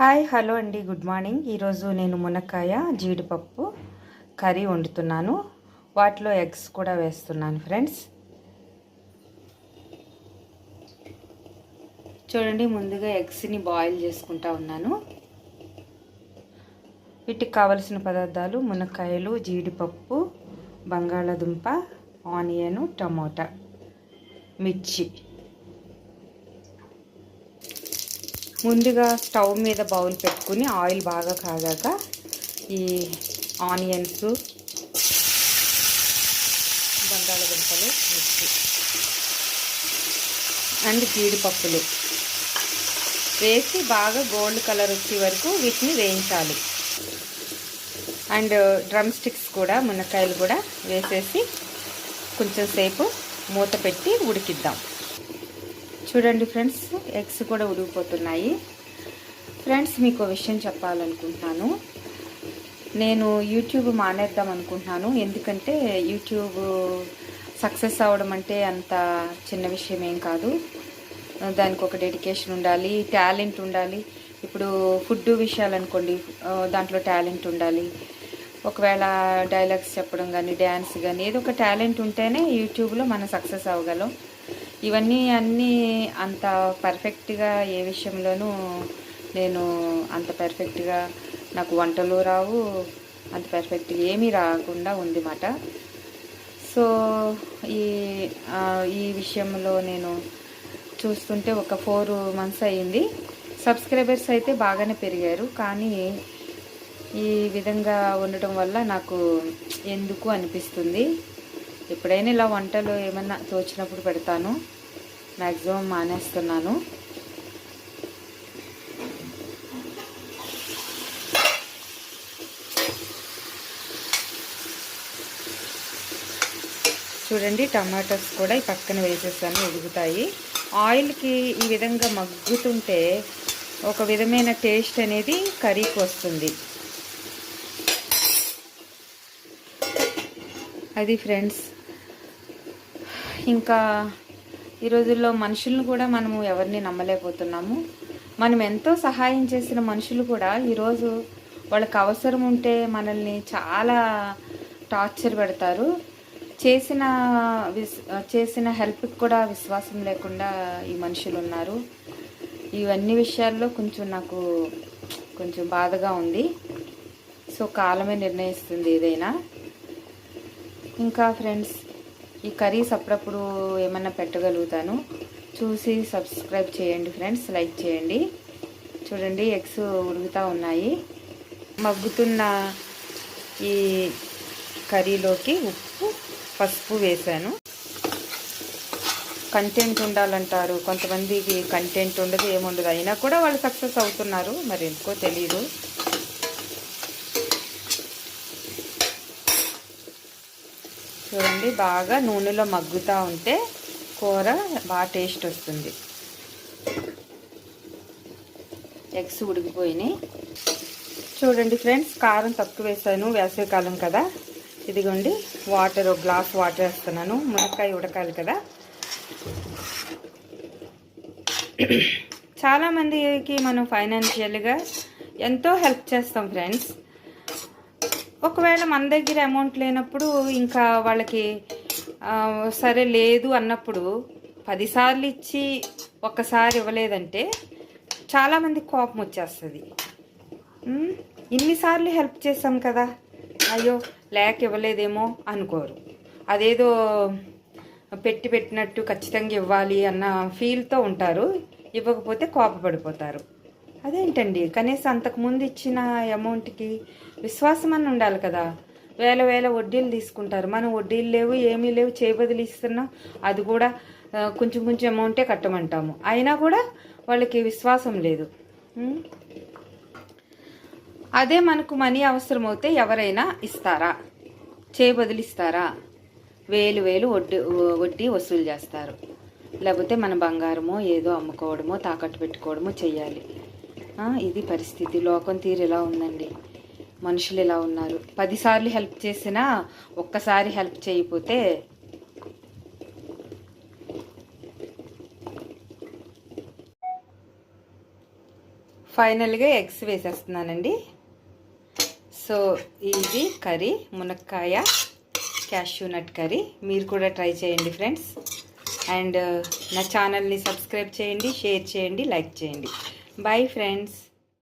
Hi hello అండి good morning ఈరోజు నేను మునక్కాయ జీడిపప్పు కర్రీ వండుతున్నాను. వాటిలో ఎగ్స్ కూడా వేస్తున్నాను ఫ్రెండ్స్. చూడండి ముందుగా ఎగ్స్ని బాయిల్ చేసుకుంటా ఉన్నాను. వీటికి కావలసిన పదార్థాలు మునక్కాయలు జీడిపప్పు బంగాళాదుంప ఆనియన్ టమోటా మిర్చి. ముందుగా స్టవ్ మీద బౌల్ పెట్టుకుని ఆయిల్ బాగా కాగాక ఈ ఆనియన్స్ బంగాళదుంపలు మిర్చి అండ్ జీడిపప్పులు వేసి బాగా గోల్డ్ కలర్ వచ్చే వరకు వీటిని వేయించాలి. అండ్ డ్రమ్ స్టిక్స్ కూడా మునక్కాయలు కూడా వేసేసి కొంచెం సేపు మూత పెట్టి ఉడికిద్దాం. చూడండి ఫ్రెండ్స్ ఎగ్స్ కూడా ఉడికిపోతున్నాయి ఫ్రెండ్స్ మీకు విషయం చెప్పాలనుకుంటున్నాను. నేను యూట్యూబ్ మానేద్దాం అనుకుంటున్నాను. ఎందుకంటే యూట్యూబ్ సక్సెస్ అవ్వడం అంటే అంత చిన్న విషయం ఏం కాదు. దానికి ఒక డెడికేషన్ ఉండాలి టాలెంట్ ఉండాలి. ఇప్పుడు ఫుడ్ విషయాలు అనుకోండి దాంట్లో టాలెంట్ ఉండాలి. ఒకవేళ డైలాగ్స్ చెప్పడం కానీ డ్యాన్స్ కానీ ఏదో ఒక టాలెంట్ ఉంటేనే యూట్యూబ్లో మనం సక్సెస్ అవ్వగలం. ఇవన్నీ అన్నీ అంత పర్ఫెక్ట్గా ఏ విషయంలోనూ నేను అంత పర్ఫెక్ట్గా నాకు వంటలు రావు అంత పర్ఫెక్ట్గా ఏమీ రాకుండా ఉంది మాట సో ఈ ఈ విషయంలో నేను చూస్తుంటే ఒక ఫోర్ మంత్స్ అయ్యింది. సబ్స్క్రైబర్స్ అయితే బాగానే పెరిగారు కానీ ఈ విధంగా ఉండటం వల్ల నాకు ఎందుకు అనిపిస్తుంది? ఎప్పుడైనా ఇలా వంటలు ఏమన్నా తోచినప్పుడు పెడతాను. మ్యాక్సిమం మానేస్తున్నాను. చూడండి టమాటోస్ కూడా ఈ పక్కన వేసేసాను ఎదుగుతాయి ఆయిల్కి ఈ విధంగా మగ్గుతుంటే ఒక విధమైన టేస్ట్ అనేది కర్రీకి వస్తుంది. అది ఫ్రెండ్స్ ఇంకా ఈ రోజుల్లో మనుషులను కూడా మనము ఎవరిని నమ్మలేకపోతున్నాము. మనం ఎంతో సహాయం చేసిన మనుషులు కూడా ఈరోజు వాళ్ళకి అవసరం ఉంటే మనల్ని చాలా టార్చర్ పెడతారు. చేసిన విస్ చేసిన హెల్ప్కి కూడా విశ్వాసం లేకుండా ఈ మనుషులు ఉన్నారు. ఇవన్నీ విషయాల్లో కొంచెం నాకు కొంచెం బాధగా ఉంది. సో కాలమే నిర్ణయిస్తుంది ఏదైనా. ఇంకా ఫ్రెండ్స్ ఈ కర్రీస్ అప్పుడప్పుడు ఏమన్నా పెట్టగలుగుతాను. చూసి సబ్స్క్రైబ్ చేయండి ఫ్రెండ్స్ లైక్ చేయండి. చూడండి ఎగ్స్ ఉడుకుతూ ఉన్నాయి. మగ్గుతున్న ఈ కర్రీలోకి ఉప్పు పసుపు వేసాను కంటెంట్ ఉండాలంటారు. కొంతమందికి కంటెంట్ ఉండదు ఏముండదు. అయినా కూడా వాళ్ళు సక్సెస్ అవుతున్నారు. మరి ఎందుకో తెలియదు చూడండి బాగా నూనెలో మగ్గుతూ ఉంటే కూర బాగా టేస్ట్ వస్తుంది. ఎగ్స్ ఉడికిపోయినాయి. చూడండి ఫ్రెండ్స్ కారం తక్కువ వేసాను వేసవికాలం కదా. ఇదిగోండి వాటర్ ఒక గ్లాస్ వాటర్ వేస్తున్నాను. మునక్కాయ ఉడకాలి కదా. చాలామందికి మనం ఫైనాన్షియల్గా ఎంతో హెల్ప్ చేస్తాం ఫ్రెండ్స్. ఒకవేళ మన దగ్గర అమౌంట్ లేనప్పుడు ఇంకా వాళ్ళకి సరే లేదు అన్నప్పుడు పదిసార్లు ఇచ్చి ఒక్కసారి ఇవ్వలేదంటే చాలామంది కోపం వచ్చేస్తుంది. ఇన్నిసార్లు హెల్ప్ చేసాం కదా. అయ్యో లేక ఇవ్వలేదేమో అనుకోరు. అదేదో పెట్టి పెట్టినట్టు ఖచ్చితంగా ఇవ్వాలి అన్న ఫీల్తో ఉంటారు. ఇవ్వకపోతే కోపపడిపోతారు. అదేంటండి? కనీసం అంతకుముందు ఇచ్చిన అమౌంట్కి విశ్వాసం అని ఉండాలి కదా. వేల వేల వడ్డీలు తీసుకుంటారు. మనం వడ్డీలు లేవు ఏమీ లేవు చేయబదులు ఇస్తున్నాం అది కూడా కొంచెం కొంచెం అమౌంటే కట్టమంటాము. అయినా కూడా వాళ్ళకి విశ్వాసం లేదు. అదే మనకు మనీ అవసరం అవుతే ఎవరైనా ఇస్తారా? చేయబదిలిస్తారా వేలు వేలు వడ్డీ వడ్డీ వసూలు చేస్తారు. లేకపోతే మన బంగారమో ఏదో అమ్ముకోవడమో తాకట్టు పెట్టుకోవడమో చేయాలి ఇది పరిస్థితి. లోకం తీరు ఎలా ఉందండి? మనుషులు ఇలా ఉన్నారు? పదిసార్లు హెల్ప్ చేసినా ఒక్కసారి హెల్ప్ చేయకపోతే ఫైనల్గా ఎగ్స్ వేసేస్తున్నానండి. సో ఇది కర్రీ మునక్కాయ క్యాష్యూ నట్ కర్రీ. మీరు కూడా ట్రై చేయండి ఫ్రెండ్స్. అండ్ నా ఛానల్ని సబ్స్క్రైబ్ చేయండి షేర్ చేయండి లైక్ చేయండి. Bye friends